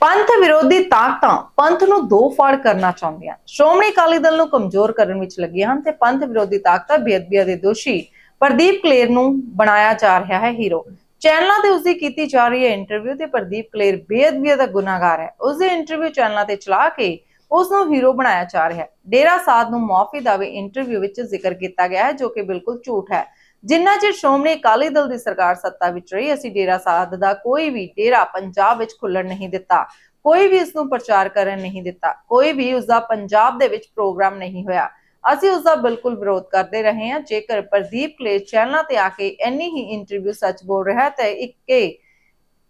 ਪੰਥ ਵਿਰੋਧੀ ਤਾਕਤਾਂ ਪੰਥ ਨੂੰ ਦੋ ਫਾੜ ਕਰਨਾ ਚਾਹੁੰਦੀਆਂ। ਸ਼੍ਰੋਮਣੀ ਅਕਾਲੀ ਦਲ ਨੂੰ ਕਮਜ਼ੋਰ ਕਰਨ ਵਿੱਚ ਲੱਗੀਆਂ ਹਨ ਤੇ ਪੰਥ ਵਿਰੋਧੀ ਤਾਕਤਾਂ ਬੇਅਦਬੀਆਂ ਦੇ ਦੋਸ਼ੀ ਪ੍ਰਦੀਪ ਕਲੇਰ ਨੂੰ ਬਣਾਇਆ ਜਾ ਰਿਹਾ ਹੈ ਹੀਰੋ। ਚੈਨਲਾਂ ਤੇ ਉਸਦੀ ਕੀਤੀ ਜਾ ਰਹੀ ਹੈ ਇੰਟਰਵਿਊ ਤੇ ਪ੍ਰਦੀਪ ਕਲੇਰ ਬੇਅਦਬੀਆਂ ਦਾ ਗੁਨਾਹਗਾਰ ਹੈ। ਉਸਦੇ ਇੰਟਰਵਿਊ ਚੈਨਲਾਂ ਤੇ ਚਲਾ ਕੇ ਉਸ ਨੂੰ ਹੀਰੋ ਬਣਾਇਆ ਜਾ ਰਿਹਾ ਹੈ। ਡੇਰਾ ਸਾਧ ਨੂੰ ਮਾਫੀ ਦਾ ਵੀ ਇੰਟਰਵਿਊ ਵਿੱਚ ਜ਼ਿਕਰ ਕੀਤਾ ਗਿਆ ਹੈ, ਜੋ ਕਿ ਬਿਲਕੁਲ ਝੂਠ ਹੈ। ਜਿੰਨਾ ਚਿਰ ਸ਼੍ਰੋਮਣੀ ਅਕਾਲੀ ਦਲ ਦੀ ਸਰਕਾਰ ਸੱਤਾ ਵਿੱਚ ਰਹੀ, ਅਸੀਂ ਡੇਰਾ ਸਾਧ ਦਾ ਕੋਈ ਵੀ ਡੇਰਾ ਪੰਜਾਬ ਵਿੱਚ ਖੁੱਲਣ ਨਹੀਂ ਦਿੱਤਾ, ਕੋਈ ਵੀ ਇਸ ਨੂੰ ਪ੍ਰਚਾਰ ਕਰਨ ਨਹੀਂ ਦਿੱਤਾ, ਕੋਈ ਵੀ ਉਸ ਦਾ ਪੰਜਾਬ ਦੇ ਵਿੱਚ ਪ੍ਰੋਗਰਾਮ ਨਹੀਂ ਹੋਇਆ। ਅਸੀਂ ਉਸ ਦਾ ਬਿਲਕੁਲ ਵਿਰੋਧ ਕਰਦੇ ਰਹੇ ਹਾਂ। ਜੇਕਰ ਪ੍ਰਦੀਪ ਕਲੇ ਚੈਨਲਾਂ ਤੇ ਆ ਕੇ ਇੰਨੀ ਹੀ ਇੰਟਰਵਿਊ ਸੱਚ ਬੋਲ ਰਿਹਾ ਹੈ, ਤਾਂ ਇੱਕੇ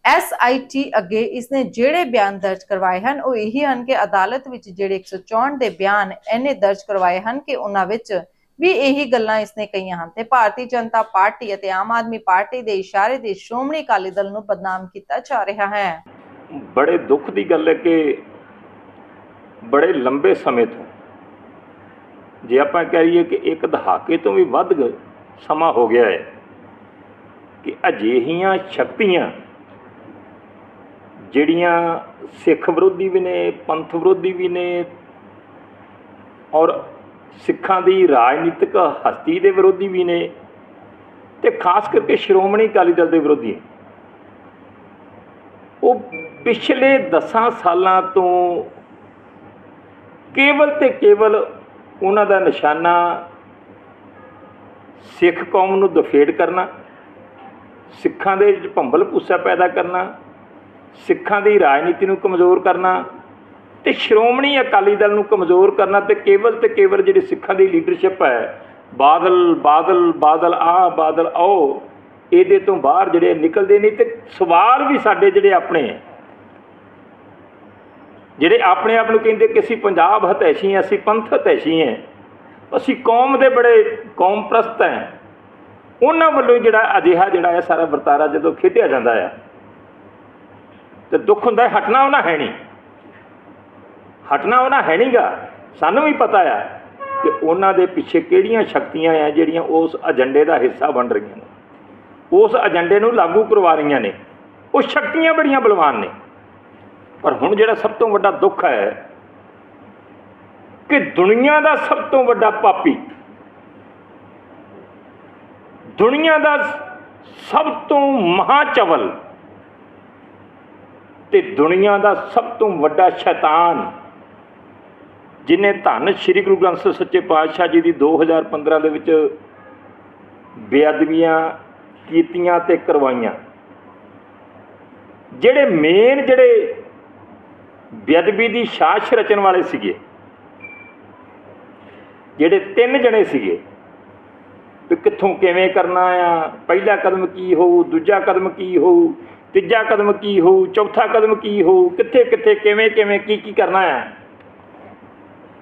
ਐਸਆਈਟੀ ਅੱਗੇ ਇਸਨੇ ਜਿਹੜੇ ਬਿਆਨ ਦਰਜ ਕਰਵਾਏ ਹਨ, ਉਹ ਇਹੀ ਹਨ ਕਿ ਅਦਾਲਤ ਵਿੱਚ ਜਿਹੜੇ 164 ਦੇ ਬਿਆਨ ਇਹਨੇ ਦਰਜ ਕਰਵਾਏ ਹਨ ਕਿ ਉਹਨਾਂ ਵਿੱਚ ਵੀ ਇਹੀ ਗੱਲਾਂ ਇਸਨੇ ਕਹੀਆਂ ਹਨ ਤੇ ਭਾਰਤੀ ਜਨਤਾ ਪਾਰਟੀ ਅਤੇ ਆਮ ਆਦਮੀ ਪਾਰਟੀ ਦੇ ਇਸ਼ਾਰੇ ਦੇ ਸ਼੍ਰੋਮਣੀ ਅਕਾਲੀ ਦਲ ਨੂੰ ਬਦਨਾਮ ਕੀਤਾ ਜਾ ਰਿਹਾ ਹੈ। ਬੜੇ ਦੁੱਖ ਦੀ ਗੱਲ ਹੈ ਕਿ ਬੜੇ ਲੰਬੇ ਸਮੇਂ ਤੋਂ ਜੇ ਆਪਾਂ ਕਹੀਏ ਕਿ ਇੱਕ ਦਹਾਕੇ ਤੋਂ ਵੀ ਵੱਧ ਸਮਾਂ ਹੋ ਗਿਆ ਹੈ ਕਿ ਅਜਿਹੀਆਂ ਸ਼ਕਤੀਆਂ ਜਿਹੜੀਆਂ ਸਿੱਖ ਵਿਰੋਧੀ ਵੀ ਨੇ, ਪੰਥ ਵਿਰੋਧੀ ਵੀ ਨੇ ਔਰ ਸਿੱਖਾਂ ਦੀ ਰਾਜਨੀਤਿਕ ਹਸਤੀ ਦੇ ਵਿਰੋਧੀ ਵੀ ਨੇ ਤੇ ਖਾਸ ਕਰਕੇ ਸ਼੍ਰੋਮਣੀ ਅਕਾਲੀ ਦਲ ਦੇ ਵਿਰੋਧੀ ਨੇ। ਉਹ ਪਿਛਲੇ 10 ਸਾਲਾਂ ਤੋਂ ਕੇਵਲ ਤੇ ਕੇਵਲ ਉਹਨਾਂ ਦਾ ਨਿਸ਼ਾਨਾ ਸਿੱਖ ਕੌਮ ਨੂੰ ਦਫੇੜ ਕਰਨਾ, ਸਿੱਖਾਂ ਦੇ ਵਿੱਚ ਭੰਬਲ ਭੂਸਾ ਪੈਦਾ ਕਰਨਾ, ਸਿੱਖਾਂ ਦੀ ਰਾਜਨੀਤੀ ਨੂੰ ਕਮਜ਼ੋਰ ਕਰਨਾ ਤੇ ਸ਼੍ਰੋਮਣੀ ਅਕਾਲੀ ਦਲ ਨੂੰ ਕਮਜ਼ੋਰ ਕਰਨਾ ਤੇ ਕੇਵਲ ਤੇ ਕੇਵਲ ਜਿਹੜੀ ਸਿੱਖਾਂ ਦੀ ਲੀਡਰਸ਼ਿਪ ਹੈ ਬਾਦਲ ਬਾਦਲ ਬਾਦਲ ਆ ਬਾਦਲ ਆਓ ਇਹਦੇ ਤੋਂ ਬਾਹਰ ਜਿਹੜੇ ਨਿਕਲਦੇ ਨਹੀਂ ਤੇ ਸਵਾਲ ਵੀ ਸਾਡੇ ਜਿਹੜੇ ਆਪਣੇ ਜਿਹੜੇ ਆਪਣੇ ਆਪ ਨੂੰ ਕਹਿੰਦੇ ਕਿ ਅਸੀਂ ਪੰਜਾਬ ਹਤੈਸ਼ੀ ਹਾਂ ਅਸੀਂ ਪੰਥ ਹਤੈਸ਼ੀ ਹਾਂ ਅਸੀਂ ਕੌਮ ਦੇ ਬੜੇ ਕੌਮ ਪ੍ਰਸਤ ਹੈ। ਉਹਨਾਂ ਵੱਲੋਂ ਜਿਹੜਾ ਅਜਿਹਾ ਜਿਹੜਾ ਹੈ ਸਾਰਾ ਵਰਤਾਰਾ ਜਦੋਂ ਖੇਡਿਆ ਜਾਂਦਾ ਹੈ ਤੇ ਦੁੱਖ ਹੁੰਦਾ ਹੈ, ਹਟਣਾ ਉਹਨਾਂ ਹੈ ਨਹੀਂ। ਹਟਣਾ ਉਹਨਾਂ ਹੈ ਨਹੀਂਗਾ ਸਾਨੂੰ ਵੀ ਪਤਾ ਆ ਕਿ ਉਹਨਾਂ ਦੇ ਪਿੱਛੇ ਕਿਹੜੀਆਂ ਸ਼ਕਤੀਆਂ ਆ ਜਿਹੜੀਆਂ ਉਸ ਏਜੰਡੇ ਦਾ ਹਿੱਸਾ ਬਣ ਰਹੀਆਂ ਨੇ। ਉਸ ਏਜੰਡੇ ਨੂੰ ਲਾਗੂ ਕਰਵਾ ਰਹੀਆਂ ਨੇ। ਉਹ ਸ਼ਕਤੀਆਂ ਬੜੀਆਂ ਬਲਵਾਨ ਨੇ। ਪਰ ਹੁਣ ਜਿਹੜਾ ਸਭ ਤੋਂ ਵੱਡਾ ਦੁੱਖ ਹੈ ਕਿ ਦੁਨੀਆ ਦਾ ਸਭ ਤੋਂ ਵੱਡਾ ਪਾਪੀ, ਦੁਨੀਆ ਦਾ ਸਭ ਤੋਂ ਮਹਾਚਵਲ ਤੇ ਦੁਨੀਆ ਦਾ ਸਭ ਤੋਂ ਵੱਡਾ ਸ਼ੈਤਾਨ ਜਿਨੇ ਧੰਨ ਸ੍ਰੀ ਗੁਰੂ ਗ੍ਰੰਥ ਸਾਹਿਬ ਸੱਚੇ ਪਾਤਸ਼ਾਹ ਜੀ ਦੀ 2015 ਦੇ ਵਿੱਚ ਬੇਅਦਬੀਆਂ ਕੀਤੀਆਂ ਤੇ ਕਰਵਾਈਆਂ। ਜਿਹੜੇ ਮੇਨ ਜਿਹੜੇ ਬੇਅਦਬੀ ਦੀ ਸਾਸ਼ ਰਚਣ ਵਾਲੇ ਸੀਗੇ, ਜਿਹੜੇ ਤਿੰਨ ਜਣੇ ਸੀਗੇ, ਵੀ ਕਿੱਥੋਂ ਕਿਵੇਂ ਕਰਨਾ ਆ, ਪਹਿਲਾ ਕਦਮ ਕੀ ਹੋਊ, ਦੂਜਾ ਕਦਮ ਕੀ ਹੋਊ, ਤੀਜਾ ਕਦਮ ਕੀ ਹੋਊ, ਚੌਥਾ ਕਦਮ ਕੀ ਹੋਊ ਕਿੱਥੇ ਕਿੱਥੇ ਕਿਵੇਂ ਕਿਵੇਂ ਕੀ ਕੀ ਕਰਨਾ ਆ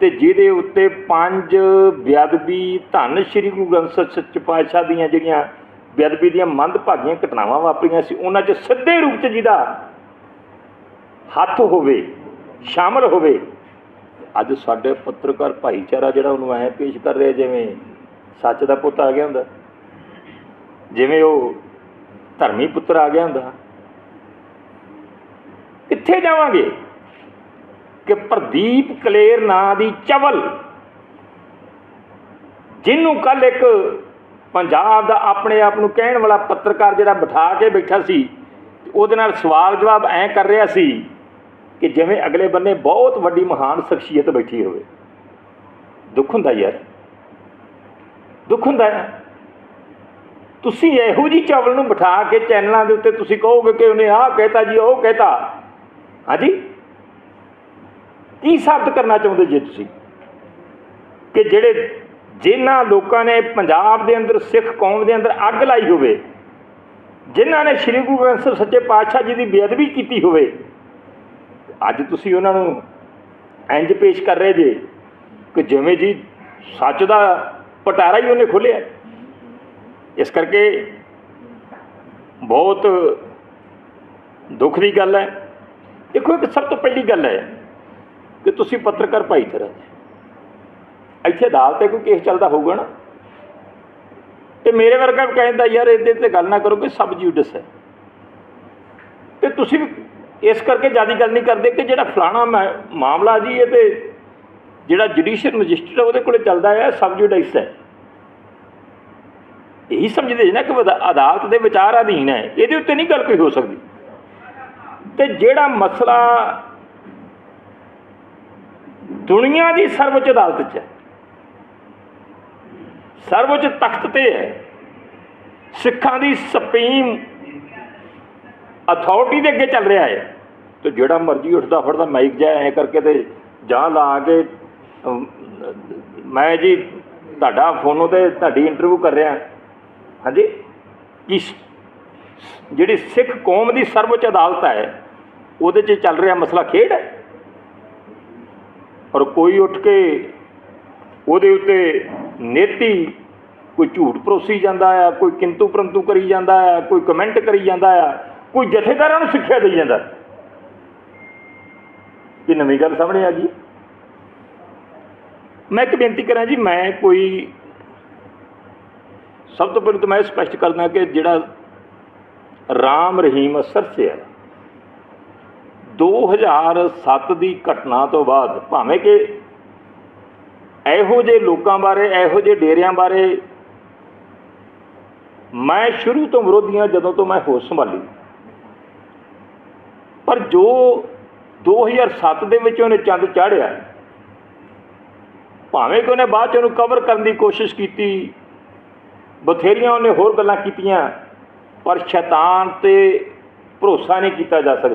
ਤੇ ਜਿਹਦੇ ਉੱਤੇ ਪੰਜ ਬੇਅਦਬੀ ਧੰਨ ਸ੍ਰੀ ਗੁਰੂ ਗ੍ਰੰਥ ਸਾਹਿਬ ਸੱਚੇ ਪਾਤਸ਼ਾਹ ਦੀਆਂ ਜਿਹੜੀਆਂ ਬੇਅਦਬੀ ਦੀਆਂ ਮੰਦਭਾਗੀਆਂ ਘਟਨਾਵਾਂ ਵਾਪਰੀਆਂ ਸੀ, ਉਹਨਾਂ 'ਚ ਸਿੱਧੇ ਰੂਪ 'ਚ ਜਿਹਦਾ ਹੱਥ ਹੋਵੇ, ਸ਼ਾਮਲ ਹੋਵੇ, ਅੱਜ ਸਾਡੇ ਪੱਤਰਕਾਰ ਭਾਈਚਾਰਾ ਜਿਹੜਾ ਉਹਨੂੰ ਐ ਪੇਸ਼ ਕਰ ਰਿਹਾ ਜਿਵੇਂ ਸੱਚ ਦਾ ਪੁੱਤ ਆ ਗਿਆ ਹੁੰਦਾ, ਜਿਵੇਂ ਉਹ ਧਰਮੀ ਪੁੱਤਰ ਆ ਗਿਆ ਹੁੰਦਾ, ਕਿੱਥੇ ਜਾਵਾਂਗੇ? ਕਿ ਪ੍ਰਦੀਪ ਕਲੇਰ ਨਾਂ ਦੀ ਚਵਲ, ਜਿਹਨੂੰ ਕੱਲ ਇੱਕ ਪੰਜਾਬ ਦਾ ਆਪਣੇ ਆਪ ਨੂੰ ਕਹਿਣ ਵਾਲਾ ਪੱਤਰਕਾਰ ਜਿਹੜਾ ਬਿਠਾ ਕੇ ਬੈਠਾ ਸੀ, ਉਹਦੇ ਨਾਲ ਸਵਾਲ ਜਵਾਬ ਐਂ ਕਰ ਰਿਹਾ ਸੀ ਕਿ ਜਿਵੇਂ ਅਗਲੇ ਬੰਨੇ ਬਹੁਤ ਵੱਡੀ ਮਹਾਨ ਸ਼ਖਸੀਅਤ ਬੈਠੀ ਹੋਵੇ। ਦੁੱਖ ਹੁੰਦਾ ਯਾਰ। ਦੁੱਖ ਹੁੰਦਾ ਹੈ। ਤੁਸੀਂ ਇਹੋ ਜੀ ਚਾਵਲ ਨੂੰ ਬਿਠਾ ਕੇ ਚੈਨਲਾਂ ਦੇ ਉੱਤੇ ਤੁਸੀਂ ਕਹੋਗੇ ਕਿ ਉਹਨੇ ਆਹ ਕਹਿਤਾ ਜੀ, ਉਹ ਕਹਿਤਾ। ਹਾਂਜੀ? ਕੀ ਸਾਬਤ ਕਰਨਾ ਚਾਹੁੰਦੇ ਜੇ ਤੁਸੀਂ? ਕਿ ਜਿਹੜੇ ਜਿਨ੍ਹਾਂ ਲੋਕਾਂ ਨੇ ਪੰਜਾਬ ਦੇ ਅੰਦਰ, ਸਿੱਖ ਕੌਮ ਦੇ ਅੰਦਰ ਅੱਗ ਲਾਈ ਹੋਵੇ, ਜਿਨ੍ਹਾਂ ਨੇ ਸ੍ਰੀ ਗੁਰੂ ਗ੍ਰੰਥ ਸਾਹਿਬ ਸੱਚੇ ਪਾਤਸ਼ਾਹ ਜੀ ਦੀ ਬੇਅਦਬੀ ਕੀਤੀ ਹੋਵੇ, ਅੱਜ ਤੁਸੀਂ ਉਹਨਾਂ ਨੂੰ ਇੰਜ ਪੇਸ਼ ਕਰ ਰਹੇ ਜੇ ਕਿ ਜਿਵੇਂ ਜੀ ਸੱਚ ਦਾ ਪਟਾਰਾ ਹੀ ਉਹਨੇ ਖੋਲ੍ਹਿਆ। ਇਸ ਕਰਕੇ ਬਹੁਤ ਦੁੱਖ ਦੀ ਗੱਲ ਹੈ। ਦੇਖੋ ਇੱਕ ਸਭ ਤੋਂ ਪਹਿਲੀ ਗੱਲ ਹੈ ਕਿ ਤੁਸੀਂ ਪੱਤਰਕਾਰ ਭਾਈਚਾਰਾ ਜੀ ਇੱਥੇ ਅਦਾਲਤ ਤੇ ਕੋਈ ਕੇਸ ਚੱਲਦਾ ਹੋਊਗਾ ਨਾ? ਤੇ ਮੇਰੇ ਵਰਗਾ ਵੀ ਕਹਿੰਦਾ ਯਾਰ ਇਹਦੇ ਤੇ ਗੱਲ ਨਾ ਕਰੋ ਕਿ ਸਬ ਜੂਡਿਸ ਹੈ। ਤੇ ਤੁਸੀਂ ਵੀ ਇਸ ਕਰਕੇ ਜ਼ਿਆਦਾ ਗੱਲ ਨਹੀਂ ਕਰਦੇ ਕਿ ਜਿਹੜਾ ਫਲਾਣਾ ਮਾ- ਮਾਮਲਾ ਜੀ ਇਹ ਤੇ ਜਿਹੜਾ ਜੁਡੀਸ਼ੀਅਲ ਮੈਜਿਸਟਰੇਟ ਉਹਦੇ ਕੋਲੇ ਚੱਲਦਾ ਹੈ, ਸਬ ਜੁਡਿਸ ਹੈ। ਇਹੀ ਸਮਝਦੇ ਜੀ ਨਾ ਕਿ ਅਦਾਲਤ ਦੇ ਵਿਚਾਰ ਅਧੀਨ ਹੈ। ਇਹਦੇ ਉੱਤੇ ਨਹੀਂ ਗੱਲ ਕੋਈ ਹੋ ਸਕਦੀ। ਤੇ ਜਿਹੜਾ ਮਸਲਾ ਦੁਨੀਆ ਦੀ ਸਰਵਉੱਚ ਅਦਾਲਤ 'ਚ ਹੈ। ਸਰਵਉੱਚ ਤਖਤ ਤੇ ਹੈ। ਸਿੱਖਾਂ ਦੀ ਸੁਪਰੀਮ ਅਥਾਰਟੀ ਦੇ ਅੱਗੇ ਚੱਲ ਰਿਹਾ ਹੈ। ਤੇ ਜਿਹੜਾ ਮਰਜ਼ੀ ਉੱਠਦਾ ਫੜਦਾ ਮਾਈਕ ਜਾ ਐ ਕਰਕੇ ਤੇ ਜਾਂ ਲਾ ਕੇ ਮੈਂ ਜੀ ਤੁਹਾਡਾ ਫੋਨੋਂ ਤੇ ਤੁਹਾਡੀ ਇੰਟਰਵਿਊ ਕਰ ਰਿਹਾ। ਹਾਂਜੀ? ਕਿ ਜਿਹੜੀ ਸਿੱਖ ਕੌਮ ਦੀ ਸਰਵਉੱਚ ਅਦਾਲਤ ਹੈ, ਉਹਦੇ 'ਚ ਚੱਲ ਰਿਹਾ ਮਸਲਾ ਖੇਡ? ਹੈ ਔਰ ਕੋਈ ਉੱਠ ਕੇ ਉਹਦੇ ਉੱਤੇ ਨੇਤੀ, ਕੋਈ ਝੂਠ ਪਰੋਸੀ ਜਾਂਦਾ ਆ, ਕੋਈ ਕਿੰਤੂ ਪਰੰਤੂ ਕਰੀ ਜਾਂਦਾ ਆ, ਕੋਈ ਕਮੈਂਟ ਕਰੀ ਜਾਂਦਾ ਆ, ਕੋਈ ਜਥੇਦਾਰਾਂ ਨੂੰ ਸਿੱਖਿਆ ਦੇਈ ਜਾਂਦਾ। ਇਹ ਨਵੀਂ ਗੱਲ ਸਾਹਮਣੇ ਆ ਗਈ। ਮੈਂ ਇੱਕ ਬੇਨਤੀ ਕਰਾਂ ਜੀ, ਮੈਂ ਕੋਈ ਸਭ ਤੋਂ ਪਹਿਲਾਂ ਤਾਂ ਮੈਂ ਇਹ ਸਪਸ਼ਟ ਕਰਦਾ ਕਿ ਜਿਹੜਾ ਰਾਮ ਰਹੀਮ ਅਸਰ ਸੇ ਹੈ 2007 ਦੀ ਘਟਨਾ ਤੋਂ ਬਾਅਦ ਭਾਵੇਂ ਕਿ ਇਹੋ ਜਿਹੇ ਲੋਕਾਂ ਬਾਰੇ, ਇਹੋ ਜਿਹੇ ਡੇਰਿਆਂ ਬਾਰੇ ਮੈਂ ਸ਼ੁਰੂ ਤੋਂ ਵਿਰੋਧੀਆਂ ਜਦੋਂ ਤੋਂ ਮੈਂ ਹੋਸ਼ ਸੰਭਾਲੀ। ਪਰ ਜੋ 2007 ਦੇ ਵਿੱਚ ਉਹਨੇ ਚੰਦ ਚਾੜਿਆ ਭਾਵੇਂ ਕਿ ਉਹਨੇ ਬਾਅਦ ਚ ਉਹਨੂੰ ਕਵਰ ਕਰਨ ਦੀ ਕੋਸ਼ਿਸ਼ ਕੀਤੀ, ਬਥੇਰੀਆਂ ਉਹਨੇ ਹੋਰ ਗੱਲਾਂ ਕੀਤੀਆਂ, ਪਰ ਸ਼ੈਤਾਨ ਤੇ ਭਰੋਸਾ ਨਹੀਂ ਕੀਤਾ ਜਾ ਸਕਦਾ।